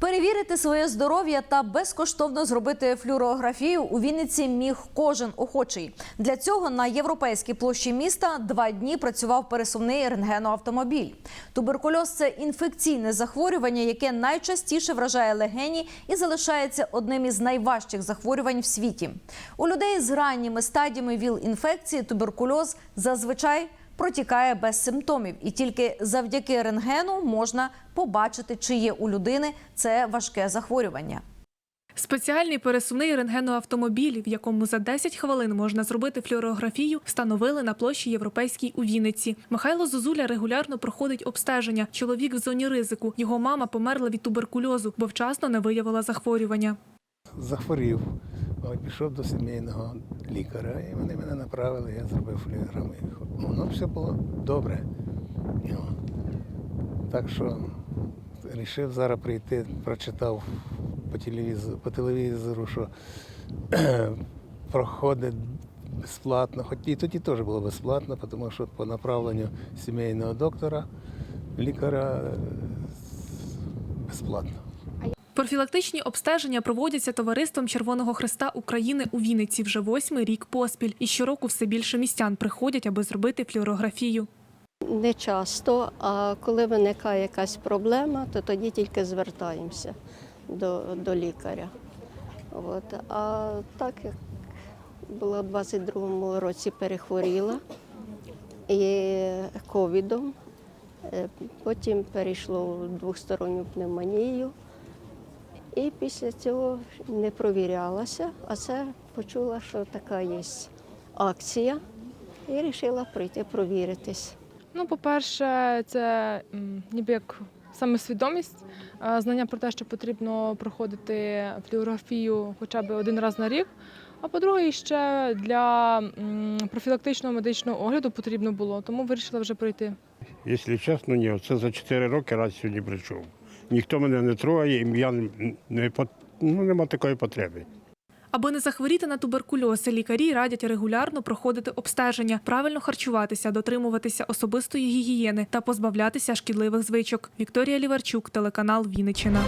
Перевірити своє здоров'я та безкоштовно зробити флюорографію у Вінниці міг кожен охочий. Для цього на європейській площі міста два дні працював пересувний рентгеноавтомобіль. Туберкульоз це інфекційне захворювання, яке найчастіше вражає легені і залишається одним із найважчих захворювань в світі. У людей з ранніми стадіями ВІЛ-інфекції туберкульоз зазвичай протікає без симптомів, і тільки завдяки рентгену можна побачити, чи є у людини це важке захворювання. Спеціальний пересувний рентгеноавтомобіль, в якому за 10 хвилин можна зробити флюорографію, встановили на площі Європейській у Вінниці. Михайло Зозуля регулярно проходить обстеження. Чоловік в зоні ризику. Його мама померла від туберкульозу, бо вчасно не виявила захворювання. захворів, пішов до сімейного лікаря, і вони мене направили, я зробив флюорограму. Воно все було добре. Так що вирішив зараз прийти, прочитав по телевізору, по телевізору що проходить безплатно, хоч і тоді теж було безплатно, тому що по направленню сімейного доктора, лікаря безплатно. Профілактичні обстеження проводяться товариством Червоного Христа України у Вінниці вже восьмий рік поспіль. І щороку все більше містян приходять, аби зробити флюорографію. Не часто, а коли виникає якась проблема, то тоді тільки звертаємося до, до лікаря. От. А так як була в 22-му році перехворіла і ковідом, е, потім перейшло в двосторонню пневмонію. І після цього не провірялася, а це почула, що така є акція, і вирішила прийти провіритись. Ну, по-перше, це ніби як самосвідомість, е, знання про те, що потрібно проходити флюорографію хоча б один раз на рік. А по-друге, ще для профілактичного медичного огляду потрібно було, тому вирішила вже пройти. Якщо чесно, ні, це за 4 роки раз сьогодні прийшов. Ніхто мене не трогає, і я не, не ну, нема такої потреби. Аби не захворіти на туберкульоз, лікарі радять регулярно проходити обстеження, правильно харчуватися, дотримуватися особистої гігієни та позбавлятися шкідливих звичок. Вікторія Ліварчук, телеканал Вінниччина.